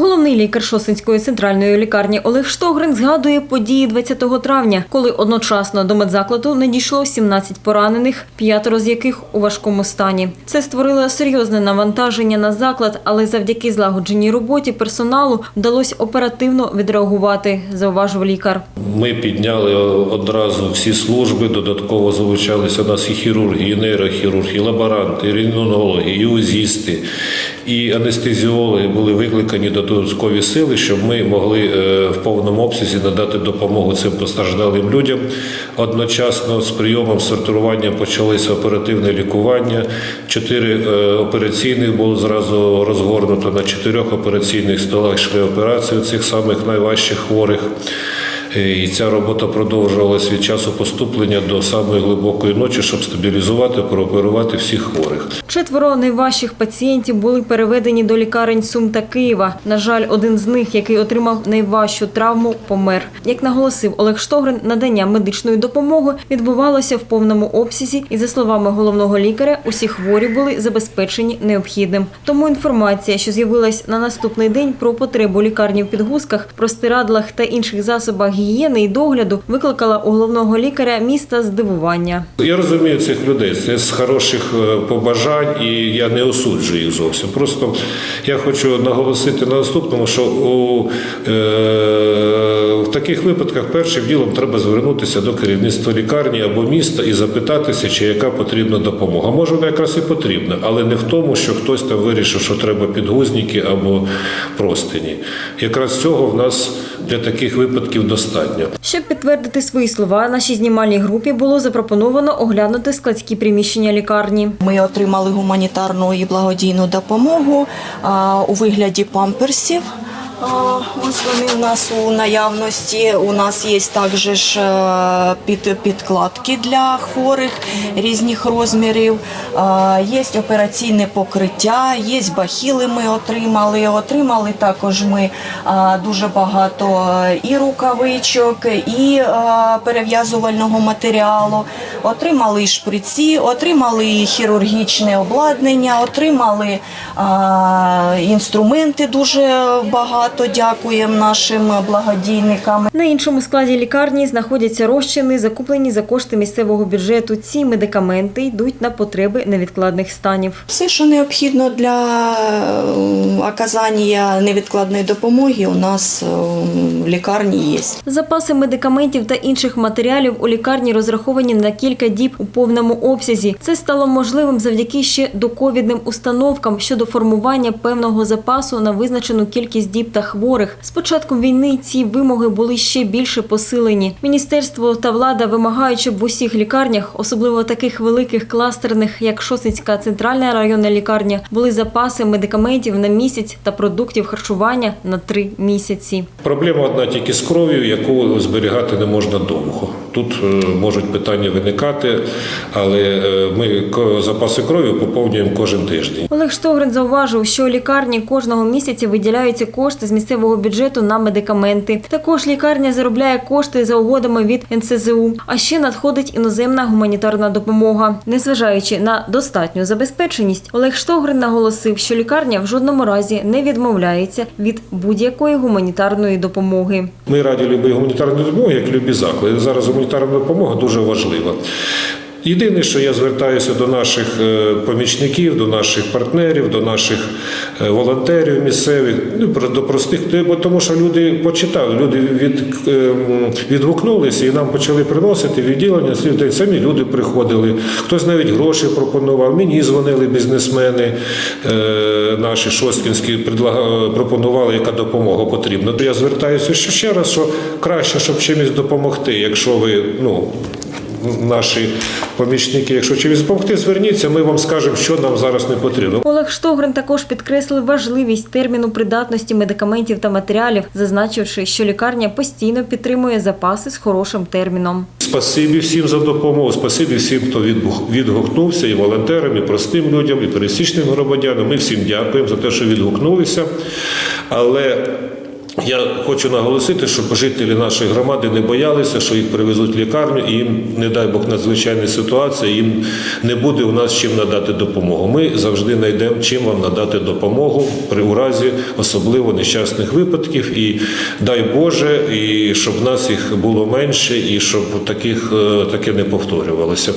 Головний лікар Шосинської центральної лікарні Олег Штогрин згадує події 20 травня, коли одночасно до медзакладу надійшло 17 поранених, п'ятеро з яких у важкому стані. Це створило серйозне навантаження на заклад, але завдяки злагодженій роботі персоналу вдалося оперативно відреагувати, зауважив лікар. Ми підняли одразу всі служби, додатково залучалися у нас і хірурги, і нейрохірурги, і лаборанти, і рентгенологи, і узісти, і анестезіологи були викликані додаткові сили, щоб ми могли е, в повному обсязі надати допомогу цим постраждалим людям. Одночасно з прийомом сортуванням почалося оперативне лікування. Чотири е, операційних було зразу розгорнуто на чотирьох операційних столах йшли операції цих самих найважчих хворих. Е, І ця робота продовжувалась від часу поступлення до самої глибокої ночі, щоб стабілізувати, прооперувати всіх хворих. Четверо найважчих пацієнтів були переведені до лікарень Сум та Києва. На жаль, один з них, який отримав найважчу травму, помер. Як наголосив Олег Штогрин, надання медичної допомоги відбувалося в повному обсязі, і за словами головного лікаря, усі хворі були забезпечені необхідним. Тому інформація, що з'явилась на наступний день про потребу лікарні в підгузках, простирадлах та інших засобах гігієни і догляду, викликала у головного лікаря міста здивування. Я розумію цих людей. Це з хороших е, побажань, і я не осуджую їх зовсім. Просто я хочу наголосити на наступному, що у, е, в таких випадках першим ділом треба звернутися до керівництва лікарні або міста і запитатися, чи яка потрібна допомога. Може, вона якраз і потрібна, але не в тому, що хтось там вирішив, що треба підгузники або простині. Якраз цього в нас для таких випадків достатньо. Щоб підтвердити свої слова, нашій знімальній групі було запропоновано оглянути складські приміщення лікарні. Ми отримали гуманітарну і благодійну допомогу у вигляді памперсів. Ось вони у нас у наявності. У нас є також ж е, під, підкладки для хворих різних розмірів. Є операційне покриття, є бахіли. Ми отримали. Отримали також ми дуже багато е, і рукавичок, і е, перев'язувального матеріалу. Отримали шприці, отримали хірургічне обладнання, отримали інструменти дуже багато. Дякуємо нашим благодійникам. На іншому складі лікарні знаходяться розчини, закуплені за кошти місцевого бюджету. Ці медикаменти йдуть на потреби невідкладних станів. Все, що необхідно для е, оказання невідкладної допомоги, у нас е, в лікарні є. Запаси медикаментів та інших матеріалів у лікарні розраховані на кілька діб у повному обсязі. Це стало можливим завдяки ще доковідним установкам щодо формування певного запасу на визначену кількість діб та хворих. З початком війни ці вимоги були ще більше посилені. Міністерство та влада вимагають, щоб в усіх лікарнях, особливо таких великих кластерних, як Шосницька центральна районна лікарня, були запаси медикаментів на місяць та продуктів харчування на три місяці. Проблема одна тільки з кров'ю, яку зберігати не можна довго. Тут е, можуть питання виникати, але е, ми запаси крові поповнюємо кожен тиждень. Олег Штогрин зауважив, що лікарні кожного місяця виділяються кошти з місцевого бюджету на медикаменти. Також лікарня заробляє кошти за угодами від НСЗУ. А ще надходить іноземна гуманітарна допомога. Незважаючи на достатню забезпеченість, Олег Штогрин наголосив, що лікарня в жодному разі не відмовляється від будь-якої гуманітарної допомоги. Ми раді любої гуманітарної допомоги, як любі заклади. Зараз гуманітарна допомога дуже важлива. Єдине, що я звертаюся до наших е, помічників, до наших партнерів, до наших е, волонтерів місцевих, ну, до простих, людей, бо тому що люди почитали, люди від, е, відгукнулися і нам почали приносити відділення. Слівдень самі люди приходили. Хтось навіть гроші пропонував. Мені дзвонили бізнесмени наші шосткінські, пропонували, яка допомога потрібна. То я звертаюся ще раз, що краще, щоб чимось допомогти, якщо ви ну наші помічники. Якщо чимось допомогти, зверніться, ми вам скажемо, що нам зараз не потрібно. Олег Штогрин також підкреслив важливість терміну придатності медикаментів та матеріалів, зазначивши, що лікарня постійно підтримує запаси з хорошим терміном. Спасибі всім за допомогу, спасибі всім, хто відгукнувся, і волонтерам, і простим людям, і пересічним громадянам. Ми всім дякуємо за те, що відгукнулися. Але Я хочу наголосити, щоб жителі нашої громади не боялися, що їх привезуть в лікарню, і їм, не дай Бог, надзвичайна ситуація, їм не буде у нас чим надати допомогу. Ми завжди знайдемо чим вам надати допомогу при у разі особливо нещасних випадків. І дай Боже, і щоб в нас їх було менше, і щоб таких е, таке не повторювалося.